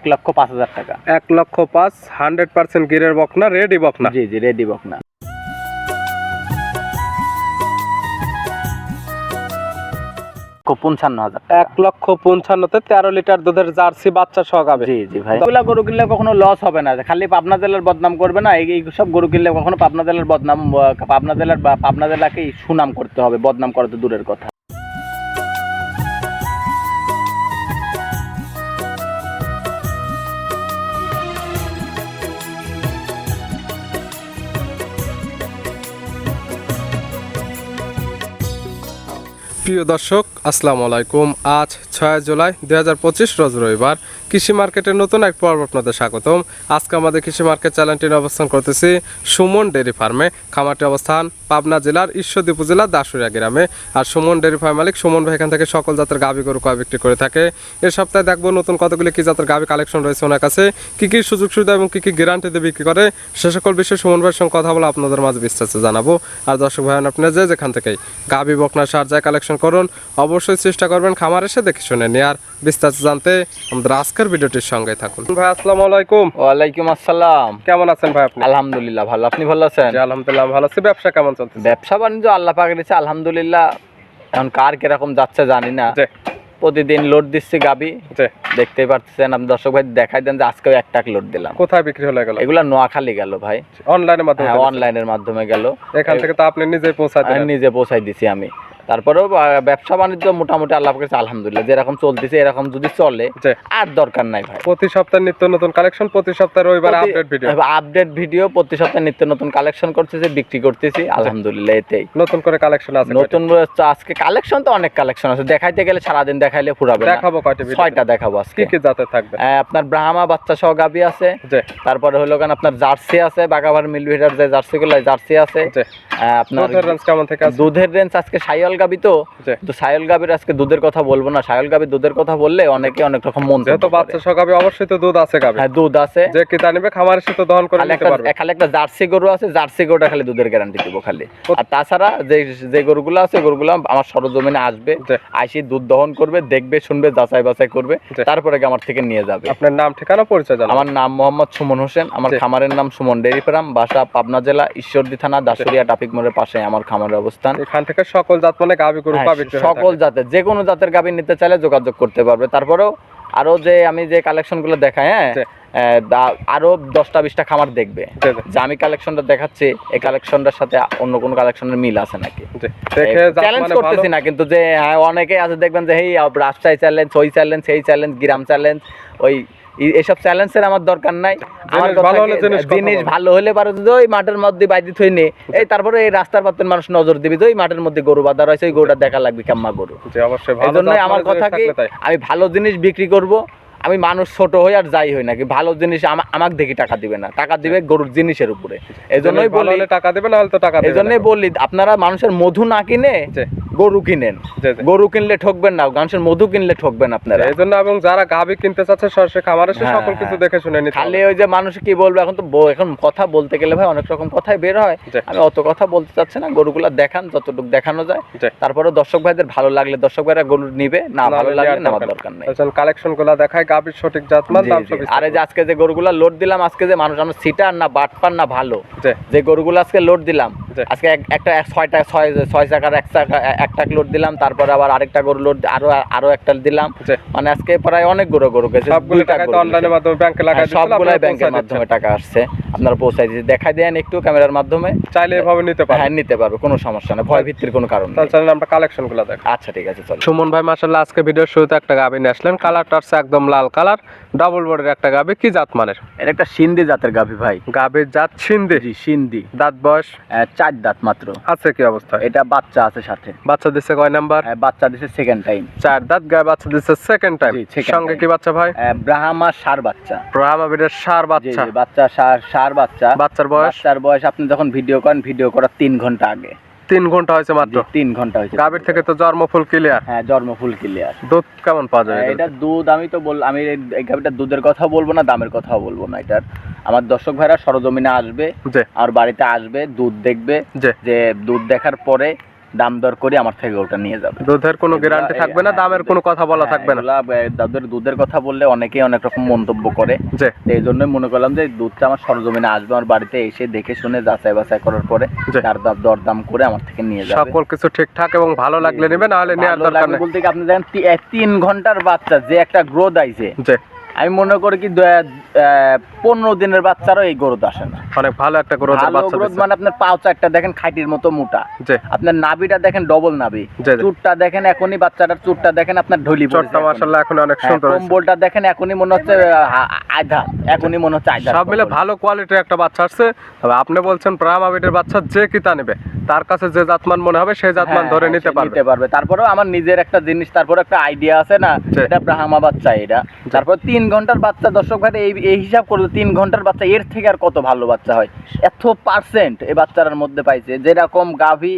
এক লক্ষ পাঁচ হাজার টাকা। এক লক্ষ পাঁচ হান্ড্রেড পার্সেন্ট গিরের বকনা রেডি বকনা। জি জি রেডি বকনা। পঞ্চান্ন হাজার এক লক্ষ পঞ্চান্নতে তেরো লিটার দুধের জার্সি বাচ্চা সহ গাবে জি জি ভাই। এগুলা গরু কিনলে কখনো লস হবে না। খালি পাবনা জেলার বদনাম করবে না এই সব গরু কিনলে কখনো পাবনা জেলার বদনাম পাবনা জেলার বা পাবনা জেলাকেই সুনাম করতে হবে বদনাম করা তো দূরের কথা। প্রিয় দর্শক আসসালামু আলাইকুম। আজ ছয় জুলাই দুই হাজার পঁচিশ রোজ রবিবার। কৃষি মার্কেটের নতুন এক পর্ব আপনাদের স্বাগতম। আজকে আমাদের কৃষি মার্কেট চ্যানেলটি অবস্থান করতেছি সুমন ডেয়ারি ফার্মে। খামারটি অবস্থান পাবনা জেলার ঈশ্বরদী উপজেলার দাসুরিয়া গ্রামে। আর সুমন ডেরি ফার্ম মালিক সুমন ভাই এখান থেকে সকল জাতের গাভী গরু কয় বিক্রি করে থাকে। এ সপ্তাহে দেখব নতুন কতগুলি কি জাতের গাভী কালেকশন রয়েছে ওনার কাছে, কী কী সুযোগ সুবিধা এবং কী কি গ্যারান্টিতে বিক্রি করে, সে সকল বিষয়ে সুমন ভাইয়ের সঙ্গে কথা বলে আপনাদের মাঝে বিস্তারিত জানাব। আর দর্শক ভাই আপনারা যে যেখান থেকেই গাভী বকনা সার যায় কালেকশন করুন, অবশ্যই চেষ্টা করবেন খামার এসে দেখে শুনে নিয়ে আর বিস্তারিত জানতে আমাদের আজকের ভিডিওটির সঙ্গে থাকুন। ভাই আসসালামু আলাইকুম। ওয়ালাইকুম আসসালাম। কেমন আছেন ভাই আপনি? আলহামদুলিল্লাহ ভালো। আপনি ভালো আছেন? আলহামদুলিল্লাহ ভালো আছি। ব্যবসা কেমন চলতেছে ব্যবসা বাণিজ্য আল্লাহ পাকে দিচ্ছে আলহামদুলিল্লাহ। এখন কার কীরকম যাচ্ছে জানি না। প্রতিদিন লোড দিচ্ছি গাবি। দেখতেই পাচ্ছেন আপনি দর্শক ভাই দেখাই দেন যে আজকেও এক টাক লোড দিলাম। কোথায় বিক্রি হলে গেল এগুলা নোয়াখালী গেল ভাই। অনলাইনের মাধ্যমে হ্যাঁ অনলাইনের মাধ্যমে গেল। এখান থেকে তো আপনি নিজে আমি নিজে পৌঁছাই দিছি আমি। তারপরেও ব্যবসা বাণিজ্য মোটামুটি আল্লাহ কাছে আলহামদুলিল্লাহ। যেরকম চলতেছে এরকম যদি চলে আর দরকার নাই ভাই। প্রতি সপ্তাহে নিত্য নতুন কালেকশন প্রতি সপ্তাহে রবিবার আপডেট ভিডিও আপডেট ভিডিও প্রতি সপ্তাহে নিত্য নতুন কালেকশন করতেছি বিক্রি করতেছি আলহামদুলিল্লাহ এতেই। নতুন করে কালেকশন আছে নতুন আজকে কালেকশন তো অনেক কালেকশন আছে। দেখাইতে গেলে সারাদিন দেখাইলে ফুরাবে দেখাবো কয়টা ছয়টা দেখাবো আজকে। কি কি জাতের থাকবে? আপনার ব্রাহ্মা বাচ্চা সহ গাবি আছে। তারপরে হলো কেন আপনার জার্সি আছে বাগাবার মিলভিটার যে জার্সি গুলো জার্সি আছে। আপনার দুধের রেঞ্জ কেমন থেকে দুধের রেঞ্জ আজকে সাইল গাবি তো তো সায়ল গাবির আজকে দুধের কথা বলব না। সায়ল গাবির দুধের কথা বললে অনেকে অনেক রকম মন যেহেতু বাচ্চা সকাবে অবশ্যই তো দুধ আছে গাবে। হ্যাঁ দুধ আছে। যে কিতা নিবে খামার এসে তো দহন করে নিতে পারবে। খালি একটা জার্সি গরু আছে জার্সি গরুটা খালি দুধের গ্যারান্টি দিব খালি। আর তাছাড়া যে যে গরুগুলো আছে গরুগুলো আমার সরজমিনে আসবে আইসি দুধ দহন করবে দেখবে শুনবে যাচাই বাছাই করবে তারপরে গিয়ে আমার থেকে নিয়ে যাবে। আপনার নাম ঠিকানা পরিচয় জানাবেন আমার নাম মোহাম্মদ সুমন হোসেন আমার খামারের নাম সুমন ডেরি ফার্ম বাসা পাবনা জেলা ঈশ্বরদী থানা দাসুরিয়া ট্রাফিক মোড়ের পাশে আমার খামারের অবস্থান। এখান থেকে সকল জাত মানে গাবি গরু হ্যাঁ, পাবে সকল জাতের যে কোনো জাতের গাভী নিতে চাইলে যোগাযোগ করতে পারবে। তারপরেও আরও যে আমি যে কালেকশনগুলো দেখাই হ্যাঁ আরও দশটা বিশটা খামার দেখবে। যে আমি কালেকশনটা দেখাচ্ছি এই কালেকশনটার সাথে অন্য কোনো কালেকশনের মিল আছে নাকি? চ্যালেঞ্জ মানে করতেছি না কিন্তু যে হ্যাঁ, অনেকে আছে দেখবেন যে এই রাজশাহী চ্যালেঞ্জ ওই চ্যালেঞ্জ সেই চ্যালেঞ্জ গ্রাম চ্যালেঞ্জ ওই এইসব চ্যালেঞ্জের আমার দরকার নাই। আমার জিনিস ভালো হলে পারো যদি ওই মাঠের মধ্যে বাইদি থই নে। এই তারপরে এই রাস্তার পাতের মানুষ নজর দিবি যে ওই মাঠের মধ্যে গরু বাঁধা রয়েছে ওই গরুটা দেখা লাগবে কাম্মা গরু। এই জন্য আমার কথা কি আমি ভালো জিনিস বিক্রি করব আমি মানুষ ছোট হই আর যাই হই নাকি? ভালো জিনিস আমা- আমাকে দেখি টাকা দিবে না। টাকা দিবে গরুর জিনিসের উপরে। এই জন্যই জিনিস বলি টাকা দেবে না তো টাকা এই জন্যই বলি আপনারা মানুষের মধু না কিনে গরু কিনেন। গরু কিনলে ঠকবেন না মানুষের মধু কিনলে ঠকবেন আপনারা। এই জন্য এবং যারা গাবি কিনতে চাচ্ছে সরাসরি খামার এসে হ্যাঁ, সকল কিছু হ্যাঁ। দেখে শুনে নিতে খালি ওই যে মানুষ কি বলবে এখন তো এখন কথা বলতে গেলে ভাই অনেক রকম কথাই বের হয়। আমি অত কথা বলতে চাচ্ছি না গরুগুলা দেখান যতটুকু দেখানো যায়। তারপরে দর্শক ভাইদের ভালো লাগলে দর্শক ভাইরা গরু নিবে না ভালো লাগলে নেওয়ার দরকার দরকার নেই। কালেকশনগুলা দেখায় গাবির সঠিক জাত মান দাম। সব আরে যে আজকে যে গরুগুলা লোড দিলাম আজকে যে মানুষ আমরা সিটার না বাটপার না ভালো যে গরুগুলো আজকে লোড দিলাম। আজকে এক- একটা এক- ছয়টা ছয় ছয় চাকার এক চাকা একটা লোড দিলাম তারপরে আবার আরেকটা গরু লোড আরও আরও একটা দিলাম। মানে আজকে প্রায় অনেক গরু গরু গেছে সবগুলো টাকা গরু তো অনলাইনের মাধ্যমে ব্যাংকে লাগাই হ্যাঁ, সবগুলাই ব্যাংকের মাধ্যমে টাকা আসছে আপনারা পৌঁছাই দিচ্ছি দেখাই দেন একটু ক্যামেরার মাধ্যমে। চাইলে এভাবে নিতে পারেন হ্যাঁ নিতে পারবে কোনো সমস্যা নেই ভয় ভিত্তির কোনো কারণ নেই। তাহলে আমরা কালেকশনগুলা দেখ। আচ্ছা ঠিক আছে চলো। সুমন ভাই মাসাল্লাহ আজকে ভিডিওর শুরুতে একটা গাবি নিয়ে আসলেন। কালারটা হচ্ছে একদম লাল কালার ডাবল বডির একটা গাবি কি জাত মানের? এটা একটা সিন্ধি জাতের গাভী ভাই। গাবির জাত সিন্ধি। জি সিন্ধি। দাঁত বয়স? চার দাঁত মাত্র। আছে কি অবস্থা? এটা বাচ্চা আছে সাথে। বাচ্চা দিচ্ছে কয় নাম্বার? বাচ্চা দিছে সেকেন্ড টাইম চার দাঁত গায়ে বাচ্চা দিচ্ছে সেকেন্ড টাইম সঙ্গে কি বাচ্চা ভাই? ব্রাহ্মা সার বাচ্চা। ব্রাহ্মা বিটের সার বাচ্চা। বাচ্চা সার সার বাচ্চা। বাচ্চার বয়স? বাচ্চার বয়স আপনি যখন ভিডিও করেন ভিডিও করার তিন ঘণ্টা আগে। তিন ঘণ্টা হয়েছে মাত্র? তিন ঘণ্টা হয়েছে। গাভীর থেকে তো জন্ম ফুল ক্লিয়ার হ্যাঁ জন্ম ফুল ক্লিয়ার দুধ কেমন পাওয়া যায় এটা দুধ আমি তো বল আমি এই- এই দুধের কথা বলব না দামের কথাও বলব না এটার। আমার দর্শক ভাইরা সরজমিনে আসবে আর বাড়িতে আসবে দুধ দেখবে। যে দুধ দেখার পরে দাম দর করে আমার থেকে ওটা নিয়ে যাবে। দুধের কোনো গ্যারান্টি থাকবে না হ্যাঁ, দামের কোনো কথা বলা হ্যাঁ, থাকবে না। এগুলা, দুধের কথা বললে অনেকেই অনেক রকম মন্তব্য করে। এই জন্যই মনে করলাম যে দুধটা আমার সরজমিনে আসবে আমার বাড়িতে এসে দেখে শুনে যাচাই বাছাই করার পরে। তার দাম দরদাম করে আমার থেকে নিয়ে যাবে। সকল কিছু ঠিকঠাক এবং ভালো লাগলে নেবে নাহলে নেওয়ার দরকার নেই। বলতে কি আপনি দেখেন তিন ঘণ্টার বাচ্চা যে একটা গ্রোথ আইছে। আমি মনে করি কি পনেরো দিনের বাচ্চারও এই গ্রোথ আসে না। অনেক ভালো একটা বাচ্চা গ্রোথ মানে আপনার পাও চারটা দেখেন খাইটির মতো মোটা। আপনার নাভিটা দেখেন ডবল নাভি। জি। চুটটা দেখেন এখনই বাচ্চাটার চুটটা দেখেন আপনার ঢলি মাশাআল্লাহ এখন অনেক হ্যাঁ, সুন্দর কম্বলটা দেখেন এখনই মনে হচ্ছে আধা। এখনই মনে হচ্ছে আধা সব মিলে ভালো কোয়ালিটির একটা বাচ্চা আসছে। তবে আপনি বলছেন বিটের বাচ্চা যে কিতা নেবে। তার কাছে যে জাতমান মনে হবে সেই জাতমান ধরে হ্যাঁ, নিতে পারবে। নিতে পারবে। তারপরেও আমার নিজের একটা জিনিস তারপরে একটা আইডিয়া আছে না। এটা ব্রাহ্মা বাচ্চা এটা। তারপর তিন ঘণ্টার বাচ্চা দর্শক ভাই এই এই হিসাব করবে তিন ঘণ্টার বাচ্চা এর থেকে আর কত ভালো বাচ্চা হয়? এত পার্সেন্ট এই বাচ্চাটার মধ্যে পাইছে। যেরকম গাভী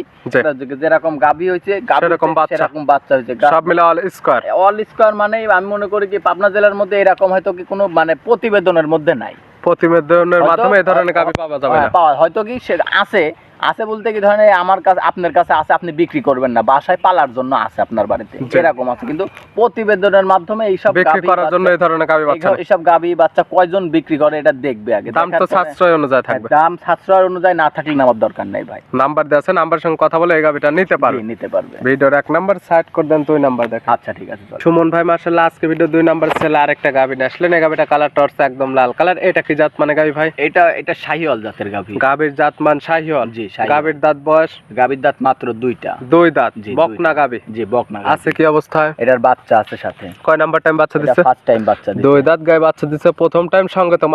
যেরকম গাভী হয়েছে গাভী সেরকম বাচ্চা। সেরকম বাচ্চা হয়েছে সব মিলে অল স্কোয়ার অল স্কোয়ার মানে আমি মনে করি কি পাবনা জেলার মধ্যে এরকম হয়তো কি কোনো মানে প্রতিবেদনের মধ্যে নাই। প্রতিবেদনের মাধ্যমে এই ধরনের গাভি পাওয়া যাবে হ্যাঁ, না। পাওয়া হয়তো কি সে আছে আছে বলতে কি ধরেন আমার কাছে আপনার কাছে আছে আপনি বিক্রি করবেন না বাসায় পালার জন্য আছে আপনার বাড়িতে এরকম আছে। কিন্তু প্রতিবেদনের মাধ্যমে এইসব বিক্রি করার জন্য এই ধরনের গাভি বাচ্চা এইসব- গাবি বাচ্চা কয়জন বিক্রি করে এটা দেখবে আগে। দাম তো সাশ্রয় অনুযায়ী থাকবে। দাম সাশ্রয় অনুযায়ী না থাকলে আমার দরকার নেই ভাই। নাম্বার দেওয়া আছে নাম্বার সঙ্গে কথা বলে এই গাভিটা নিতে পারবে। নিতে পারবে। ভিডিওর এক নাম্বার সাইড করে দেন দুই নাম্বার দেখেন। আচ্ছা ঠিক আছে সুমন ভাই মার্শাল্লাহ আজকে ভিডিও দুই নাম্বার ছেলে আরেকটা গাভি নিয়ে আসলেন। এই গাভিটা কালার টর্চ একদম লাল কালার এটা কি জাত মানে গাভি ভাই? এটা এটা শাহিওয়াল জাতের গাভি। গাভির জাত মান শাহিওয়াল। জি, শাহিওয়াল। দাঁত বয়স? গাভির দাঁত মাত্র দুইটা। দুই দাঁত। বকনা। জি বকনা আছে কি অবস্থায়? এটার বাচ্চা আছে সাথে। কয় নাম্বার টাইম বাচ্চা দিচ্ছে ফার্স্ট টাইম বাচ্চা দিচ্ছে। দুই দাঁত গায়ে বাচ্চা দিচ্ছে প্রথম টাইম সঙ্গে তো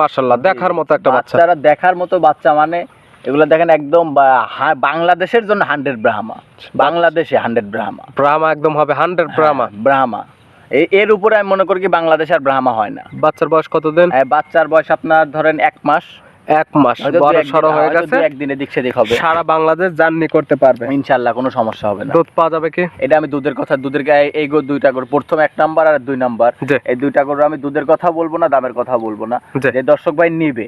দেখার মতো একটা বাচ্চা। বাচ্চারা দেখার মতো বাচ্চা মানে এগুলো দেখেন একদম বাংলাদেশের জন্য হান্ড্রেড ব্রাহ্মা বাংলাদেশে হান্ড্রেড ব্রাহ্মা ব্রাহ্মা একদম হবে হান্ড্রেড ব্রাহ্মা ব্রাহ্মা এর উপরে আমি মনে করি কি বাংলাদেশ আর ব্রাহ্মা হয় না। বাচ্চার বয়স কতদিন? হ্যাঁ, বাচ্চার বয়স আপনার ধরেন এক মাস। এক মাস বড় সড়ো হয়ে গেছে। একদিনে দিক সেদিক হবে। সারা বাংলাদেশ জার্নি করতে পারবে। কোনো সমস্যা হবে না। দুধ পাওয়া যাবে কি? এটা আমি দুধের কথা দুধের গায়ে এই গো দুইটা করে প্রথম এক নাম্বার আর দুই নাম্বার। এই দুইটা করে আমি দুধের কথা বলব না দামের কথা বলব না। যে দর্শক ভাই নিবে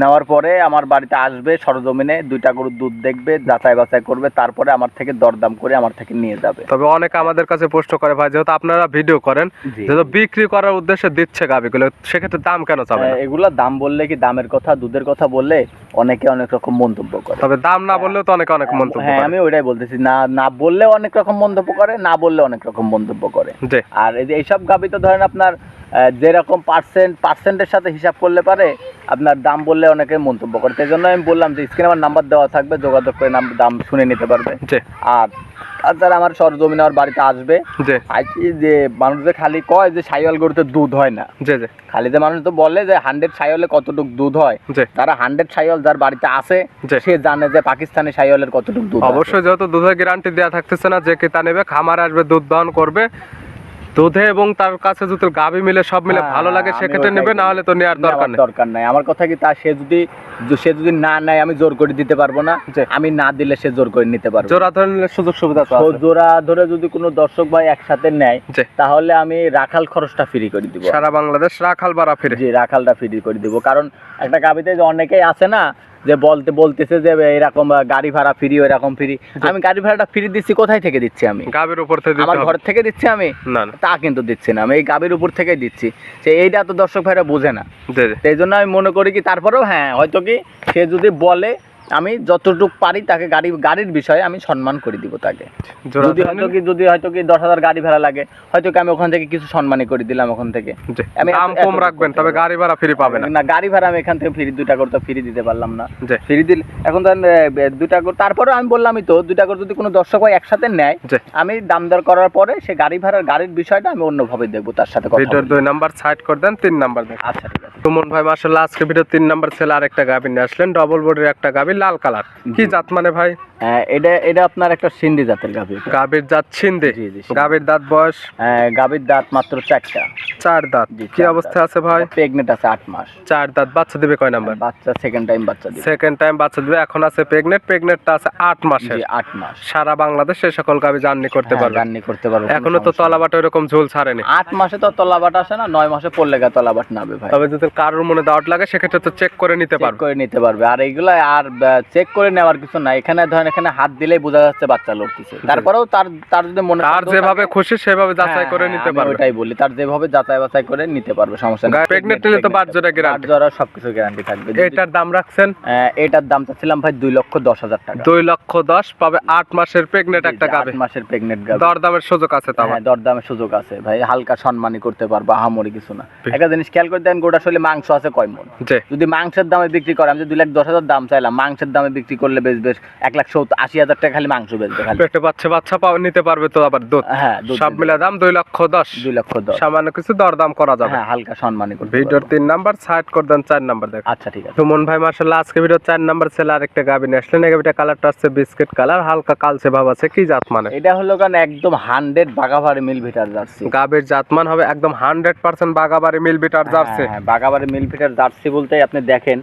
নেওয়ার পরে আমার বাড়িতে আসবে সরজমিনে দুইটা গরু দুধ দেখবে যাচাই বাছাই করবে তারপরে আমার থেকে দরদাম করে আমার থেকে নিয়ে যাবে। তবে অনেকে আমাদের কাছে প্রশ্ন করে ভাই যেহেতু আপনারা ভিডিও করেন যেহেতু বিক্রি করার উদ্দেশ্যে দিচ্ছে গাভিগুলো সেক্ষেত্রে দাম কেন চাবে এগুলা দাম বললে কি দামের কথা দুধের কথা বললে অনেকে অনেক রকম মন্তব্য করে। তবে দাম না বললেও তো অনেকে অনেক মন্তব্য হ্যাঁ আমি ওইটাই বলতেছি না না বললেও অনেক রকম মন্তব্য করে না বললে অনেক রকম মন্তব্য করে। আর এই যে এইসব গাবি তো ধরেন আপনার যেরকম পার্সেন্ট পার্সেন্টের সাথে হিসাব করলে পারে আপনার দাম বললে অনেকে মন্তব্য করে। সেই জন্য আমি বললাম যে স্ক্রিনে আমার নাম্বার দেওয়া থাকবে যোগাযোগ করে দাম শুনে নিতে পারবে। জি। আর তারা আমার সরজমিন আমার বাড়িতে আসবে। যে মানুষ যে খালি কয় যে সাইওয়াল গরুতে দুধ হয় না। যে খালি যে মানুষ তো বলে যে হান্ড্রেড সাইওয়ালে কতটুকু দুধ হয়। তারা হান্ড্রেড সাইওয়াল যার বাড়িতে আছে। সে জানে যে পাকিস্তানি সাইওয়ালের কতটুকু দুধ অবশ্যই যেহেতু দুধের গ্যারান্টি দেওয়া থাকতেছে না যে ক্রেতা নেবে খামার আসবে দুধ দহন করবে। দুধে এবং তার কাছে যদি গাভি মিলে সব মিলে হ্যাঁ, ভালো লাগে সেক্ষেত্রে নেবে না হলে তো নেওয়ার দরকার নেই। দরকার নাই। আমার কথা কি তা সে যদি সে যদি না নেয় আমি জোর করে দিতে পারব না। আমি না দিলে সে জোর করে নিতে পারবে জোড়া ধরে নিলে সুযোগ সুবিধা তো। জোড়া ধরে যদি কোনো দর্শক ভাই একসাথে নেয় তাহলে আমি রাখাল খরচটা ফ্রি করে দিব। সারা বাংলাদেশ রাখাল বাড়া ফিরে জি রাখালটা ফ্রি করে দিব। কারণ একটা গাবিতে যে অনেকেই আছে না যে বলতে বলতেছে যে এরকম গাড়ি ভাড়া ফ্রি এরকম ফ্রি আমি গাড়ি ভাড়াটা ফ্রি দিচ্ছি কোথায় থেকে দিচ্ছি আমি? গাবের উপর থেকে আমার ঘর থেকে দিচ্ছি আমি? না না। তা কিন্তু দিচ্ছি না আমি এই গাবের উপর থেকেই দিচ্ছি। সে এইটা তো দর্শক ভাইরা বোঝে না। সেই জন্য আমি মনে করি কি তারপরেও হ্যাঁ হয়তো কি সে যদি বলে আমি যতটুকু পারি তাকে গাড়ি গাড়ির বিষয়ে আমি সম্মান করে দিব তাকে। যদি হয়তো কি যদি হয়তো কি দশ হাজার গাড়ি ভাড়া লাগে হয়তো কি আমি ওখান থেকে কিছু সম্মানই করে দিলাম ওখান থেকে। আমি দাম কম রাখবেন তবে গাড়ি ভাড়া ফ্রি পাবে না না গাড়ি ভাড়া আমি এখান থেকে ফ্রি দুইটা করে তো ফ্রি দিতে পারলাম না। ফ্রি দিল এখন ধরেন বে- দুইটা করে তারপরেও আমি বললামই তো দুইটা করে যদি কোনো দর্শক হয় একসাথে নেয় আমি দাম দর করার পরে সে গাড়ি ভাড়ার গাড়ির বিষয়টা আমি অন্যভাবে দেখব তার সাথে কথা ভিডিওর দুই নাম্বার সাইড করে দেন তিন নাম্বার দেন। আচ্ছা ঠিক আছে। সুমন ভাই মার্শাল্লাহ আজকে ভিডিও তিন নাম্বার ছেলে আরেকটা গাভী নিয়ে আসলেন ডবল বডির একটা গাভী লাল কালার। কি জাত মানে ভাই? এটা এটা আপনার একটা সিন্ধি জাতের গাভী গাভীর জাত ছিন্দে জি, জি, গাভীর দাঁত বয়স? হ্যাঁ, গাভীর দাঁত মাত্র চারটা। চার দাঁত। কি চার অবস্থায় আছে ভাই? প্রেগনেন্ট আছে আট মাস। চার দাঁত। বাচ্চা দিবে কয় নাম্বার? বাচ্চা সেকেন্ড টাইম বাচ্চা দিবে। সেকেন্ড টাইম বাচ্চা দিবে এখন আছে প্রেগনেন্ট প্রেগনেন্টটা আছে আট মাসের। আট মাস। সারা বাংলাদেশ সকল গাভী জার্নি করতে হ্যাঁ, পারবে। জার্নি করতে পারবে এখনও তো। তলাবাট ওইরকম ঝোল ছাড়েনি। আট মাসে তো তলাবাট আসে না নয় মাসে পড়লে গা তলাবাট নাবে ভাই। তবে যদি কারোর মনে ডাউট লাগে সেক্ষেত্রে তো চেক করে নিতে পারবে। করে নিতে পারবে। আর এইগুলা আর চেক করে নেওয়ার কিছু না এখানে ধরেন ধরেন এখানে হাত দিলেই বোঝা যাচ্ছে বাচ্চা লড়তেছে। তারপরেও তার তার যদি মনে তার যেভাবে খুশি সেভাবে যাচাই হ্যাঁ, করে হ্যাঁ, নিতে পারবে। ওটাই বলি তার যেভাবে যাচাই বাছাই করে নিতে পারবে সমস্যা নেই। pregnant নিলে তো জোড়া guarantee। জোড়া সবকিছু গ্যারান্টি থাকবে। এটার দাম রাখছেন? এটার দাম চাচ্ছিলাম ভাই দুই লক্ষ দশ হাজার টাকা। দুই লক্ষ দশ পাবে আট মাসের প্রেগনেন্ট একটা গাবে মাসের প্রেগনেন্ট গাবে দরদামের সুযোগ আছে তো হ্যাঁ দরদামের সুযোগ আছে। ভাই হালকা সম্মানই করতে পারব আহামরি কিছু না। একটা জিনিস খেয়াল করে দেন গোটা শরীরে মাংস আছে কয় মন? যদি মাংসের দামে বিক্রি করে আমি যদি দুই লাখ দশ হাজার দাম চাইলাম মাংসের দামে বিক্রি করলে বেশ বেশ এক লাখ সত্তর আশি হাজার টাকা খালি মাংস খালি। পেটে বাচ্চা বাচ্চা পাও নিতে পারবে তো আবার দুধ। হ্যাঁ সব। মিলে দাম দুই লক্ষ দশ। দুই লক্ষ দশ। সামান্য কিছু দরদাম করা যাবে। হ্যাঁ হালকা সম্মানই করতে ভিডিওর তিন নাম্বার সাইড করে দেন চার নাম্বার দেখ। আচ্ছা ঠিক আছে। সুমন ভাই মার্শাল্লাহ আজকে ভিডিও চার নাম্বার ছেলে আরেকটা গাবি নিয়ে আসলেন। এই গাবিটা কালারটা আসছে বিস্কিট কালার হালকা কালচে ভাব আছে। কি জাত মানে? এটা হলো কারণ একদম হান্ড্রেড বাগাবাড়ি মিল ভিটার জার্সি। গাবির জাতমান হবে একদম হান্ড্রেড পার্সেন্ট বাগাবাড়ি মিল জার্সি হ্যাঁ, হ্যাঁ, বাগাবাড়ি মিল ভিটার জার্সি বলতে আপনি দেখেন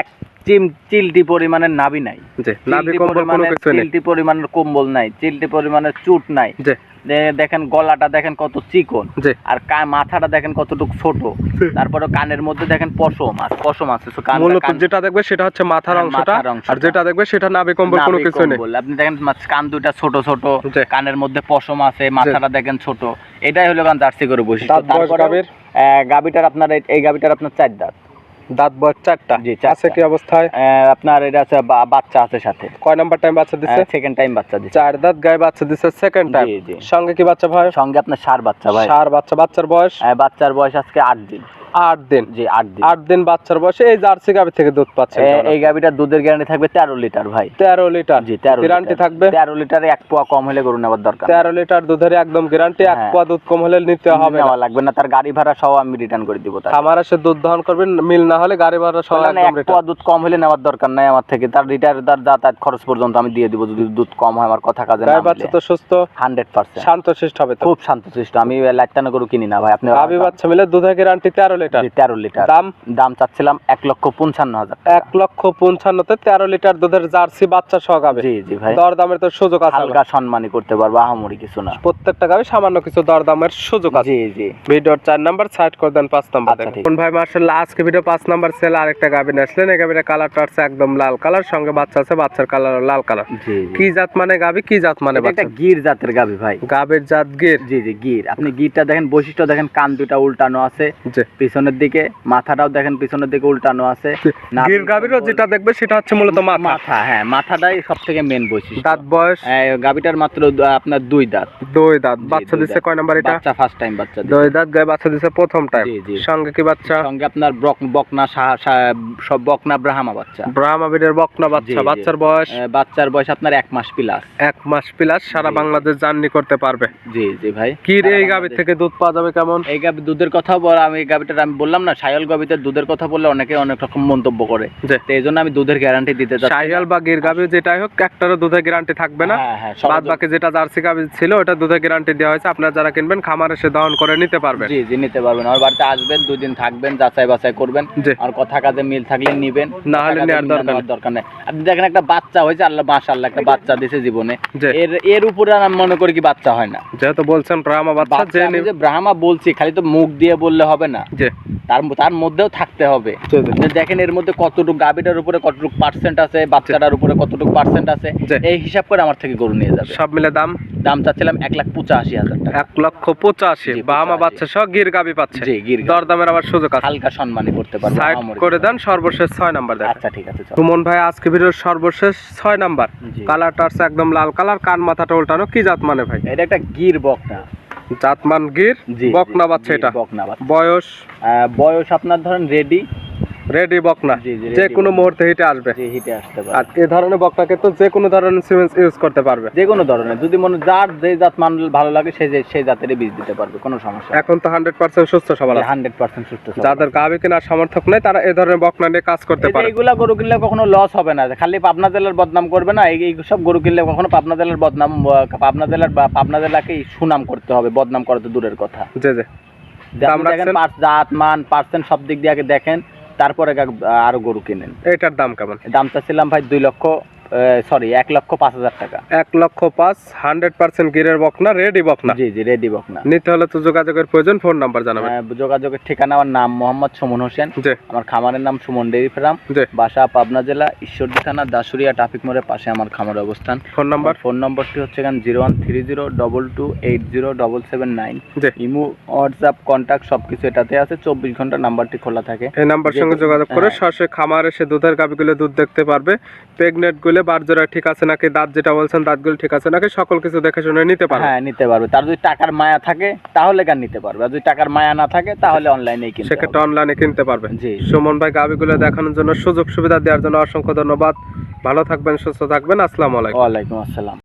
এক চিম চিলটি পরিমাণের নাবি নাই। চিলটি পরিমাণের- কম্বল নাই চিলটি পরিমাণের চুট নাই। দেখেন গলাটা দেখেন কত চিকন। আর মাথাটা দেখেন কতটুকু ছোট। তারপরে কানের মধ্যে দেখেন পশম আছে পশম আছে মূলত যেটা দেখবে সেটা হচ্ছে মাথার হ্যাঁ, অংশটা। মাথার অংশটা। আর যেটা দেখবে সেটা নাভি কম্বল কোনো কিছু নেই। আপনি দেখেন কান দুটা ছোট ছোট কানের মধ্যে পশম আছে মাথাটা দেখেন ছোট। এটাই হলো কারণ জার্সি করে বৈশিষ্ট্য। তারপরে গাবিটার আপনার এই- এই গাবিটার আপনার চার দাঁত। দাঁত বয়স চারটা। জি। আছে কি অবস্থায়? আপনার এটা আছে বাচ্চা আছে সাথে। কয় নাম্বার টাইম বাচ্চা দিচ্ছে সেকেন্ড টাইম বাচ্চা দিচ্ছে চার দাঁত গায়ে বাচ্চা দিচ্ছে সেকেন্ড টাইম। সঙ্গে কি বাচ্চা ভাই? সঙ্গে আপনার সার বাচ্চা ভাই। সার বাচ্চা বাচ্চার বয়স? বাচ্চার বয়স আজকে আট দিন। আট দিন। জি আট দিন। আট দিন বাচ্চার বয়সে এই জার্সি গাভি থেকে দুধ পাচ্ছে এই দুধের গ্যারান্টি থাকবে তেরো লিটার ভাই। তেরো লিটার। জি তেরো গ্যারান্টি থাকবে। তেরো লিটারে এক পোয়া কম হলে গরু নেওয়ার দরকার তেরো লিটার দুধের একদম গ্যারান্টি এক হ্যাঁ। পোয়া দুধ কম হলে নিতে হবে না। লাগবে না তার গাড়ি ভাড়া সহ আমি রিটার্ন করে দিব এসে দুধ দহন করবেন মিল না হলে গাড়ি ভাড়া সহ একদম এক পোয়া দুধ কম হলে নেওয়ার দরকার নাই আমার থেকে। তার রিটায়ার তার যাতায়াত খরচ পর্যন্ত আমি দিয়ে দিব যদি দুধ কম হয় আমার কথা কাজে গায়ে বাচ্চা তো সুস্থ হান্ড্রেড পার্সেন্ট। শান্ত শিষ্ট হবে খুব শান্তশিষ্ট আমি লাইটানো গরু কিনি না ভাই আপনি গাভি বাচ্চা মিলে দুধের গ্যারান্টি তেরো লিটার? তেরো লিটার। দাম? দাম চাচ্ছিলাম এক লক্ষ পঞ্চান্ন হাজার এক লক্ষ পঞ্চান্নতে তেরো লিটার দুধের জার্সি বাচ্চা সহ গাবে জি জি ভাই। দর দামের তো সুযোগ আছে হালকা সম্মানই করতে পারব আহামরি কিছু না। প্রত্যেকটা গাবে সামান্য কিছু দর দামের সুযোগ আছে। জি জি। ভিডিওর চার নাম্বার সাইড করে দেন পাঁচ নাম্বার আচ্ছা, ঠিক। দেখুন ভাই মার্শাল্লাহ আজকে ভিডিও পাঁচ নাম্বার সেল আরেকটা নিয়ে আসলেন। এই গাভিটা কালারটা আছে একদম লাল কালার সঙ্গে বাচ্চা আছে বাচ্চার কালার লাল কালার কি জাত মানে গাভি কি জাত মানে এটা বাচ্চা? গির জাতের গাবি ভাই। গাবের জাত গির। জি জি গির। আপনি গিরটা দেখেন বৈশিষ্ট্য দেখেন কান দুটা উল্টানো আছে জি। পিছনের দিকে মাথাটাও দেখেন পিছনের দিকে উল্টানো আছে। গির গাভিরও যেটা দেখবে সেটা হচ্ছে মূলত মাথা। মাথা হ্যাঁ মাথাটাই সব থেকে মেন বৈশিষ্ট্য। দাঁত বয়স? গাভিটার মাত্র আপনার দুই দাঁত। দুই দাঁত। বাচ্চা দিচ্ছে কয় নাম্বার এটা? বাচ্চা ফার্স্ট টাইম বাচ্চা দুই দাঁত গায়ে বাচ্চা দিচ্ছে প্রথম টাইম। সঙ্গে কি বাচ্চা? সঙ্গে আপনার বক- বকনা সব বকনা ব্রাহ্মা বাচ্চা। ব্রাহ্মা বিডের বকনা বাচ্চা। বাচ্চার বয়স? বাচ্চার বয়স আপনার এক মাস প্লাস এক মাস প্লাস সারা বাংলাদেশ জার্নি করতে পারবে। জি জি ভাই। কি এই গাভি বাংলাদেশ- থেকে দুধ পাওয়া যাবে কেমন? এই গাভি দুধের কথা বল আমি এই গাভিটার আমি বললাম না সায়ল গাভিতে দুধের কথা বললে অনেকে অনেক রকম মন্তব্য করে। তো এই জন্য আমি দুধের গ্যারান্টি দিতে চাচ্ছি। শাহিয়াল বা গির গাভি যেটাই হোক একটারও দুধের গ্যারান্টি থাকবে না। হ্যাঁ হ্যাঁ বাদ বাকি যেটা জার্সি গাভি ছিল ওটা দুধের গ্যারান্টি দেওয়া হয়েছে। আপনারা যারা কিনবেন খামার এসে দহন করে নিতে পারবেন। জি জি নিতে পারবেন। আমার বাড়িতে আসবেন দুই দিন থাকবেন যাচাই বাছাই করবেন। আর কথা কাজে মিল থাকলে নিবেন। না হলে নেওয়ার দরকার দরকার নেই। আপনি দেখেন একটা বাচ্চা হয়েছে আল্লাহ মাশাআল্লাহ একটা বাচ্চা দিছে জীবনে। এর এর উপরে আমি মনে করি কি বাচ্চা হয় না। যেহেতু বলছেন ব্রাহ্মা বাচ্চা যে যে ব্রাহ্মা বলছি খালি তো মুখ দিয়ে বললে হবে না। জি। তার তার মধ্যেও থাকতে হবে। দেখেন এর মধ্যে কতটুকু গাবিটার উপরে কতটুকু পার্সেন্ট আছে বাচ্চাটার উপরে কতটুকু পার্সেন্ট আছে এই হিসাব করে আমার থেকে গরু নিয়ে যাবে। সব মিলে দাম? দাম চাচ্ছিলাম এক লাখ পঁচাশি হাজার টাকা। এক লক্ষ পঁচাশি। 85 বাচ্চা সহ গির গাবি পাচ্ছে। জি গির। দর দামের আবার সুযোগ আছে। হালকা সম্মানই করতে পারব সাইড করে দেন সর্বশেষ ছয় নাম্বার না। দেখ আচ্ছা ঠিক আছে সুমন ভাই আজকে ভিডিওর সর্বশেষ ছয় নাম্বার। জি। কালারটা একদম লাল কালার কান মাথাটা উল্টানো কি জাত মানে ভাই? এটা একটা গির বকনা। জাতমান গির বকনা বাচ্চা এটা বকনা বাচ্চা বয়স? বয়স আপনার ধরেন রেডি রেডি বকনা যে কোনো মুহূর্তে হিটে আসবে। হিটে আসতে আর পারে এ ধরনের বকনাকে তো যে কোনো ধরনের সিমেন্স ইউজ করতে পারবে। যে কোনো ধরনের যদি মনে যার যে জাত মান ভালো লাগে সেই যে- সেই জাতেরই বীজ দিতে পারবে কোনো সমস্যা এখন তো হান্ড্রেড পার্সেন্ট সুস্থ আছে। হান্ড্রেড পার্সেন্ট সুস্থ যাদের গাবি কেনার সামর্থ্য নেই তারা এ ধরনের বকনা নিয়ে কাজ করতে পারে। এইগুলা গরু কিনলে কখনো লস হবে না। খালি পাবনা জেলার বদনাম করবে না এই এই সব গরু কিনলে কখনো পাবনা জেলার বদনাম পাবনা জেলার বা পাবনা জেলাকেই সুনাম করতে হবে বদনাম করা তো দূরের কথা। জি জি। দেখেন জাত মান পার্সেন্ট সব দিক দিয়ে আগে দেখেন। তারপরে আরও গরু কিনেন। এটার দাম কেমন? দামটা ছিলাম ভাই দুই লক্ষ সরি এক লক্ষ পাঁচ হাজার টাকা। এক লক্ষ পাঁচ হান্ড্রেড পার্সেন্ট গিরের বকনা রেডি বকনা। জি জি রেডি বকনা। নিতে হলে তো যোগাযোগের প্রয়োজন ফোন নাম্বার জানাবেন। যোগাযোগের ঠিকানা আমার নাম মোহাম্মদ সুমন হোসেন। আমার খামারের নাম সুমন ডেরি ফার্ম। বাসা পাবনা জেলা ঈশ্বরদী থানা দাসুরিয়া ট্রাফিক মোড়ের পাশে আমার খামারের অবস্থান। ফোন নাম্বার ফোন নম্বরটি হচ্ছে এখানে zero one three zero double two eight zero double seven nine imo WhatsApp contact সব কিছু এটাতে আছে চব্বিশ ঘণ্টা নাম্বারটি খোলা থাকে। এই নাম্বার সঙ্গে যোগাযোগ করে হ্যাঁ। সরাসরি খামার এসে দুধের গাবিগুলো দুধ দেখতে পারবে। প্রেগনেন্ট গুলো বারজোড়া ঠিক আছে নাকি দাঁত যেটা বলছেন দাঁতগুলো ঠিক আছে নাকি সকল কিছু দেখে শুনে নিতে পারবে? হ্যাঁ নিতে পারবে। তার যদি টাকার মায়া থাকে তাহলে কেন নিতে পারবে? আর যদি টাকার মায়া না থাকে তাহলে অনলাইনে কিনতে সেক্ষেত্রে অনলাইনে কিনতে পারবে। জি। সুমন ভাই গাবিগুলো দেখানোর জন্য সুযোগ সুবিধা দেওয়ার জন্য অসংখ্য ধন্যবাদ। ভালো থাকবেন সুস্থ থাকবেন। আসসালামু আলাইকুম। ওয়ালাইকুম আসসালাম।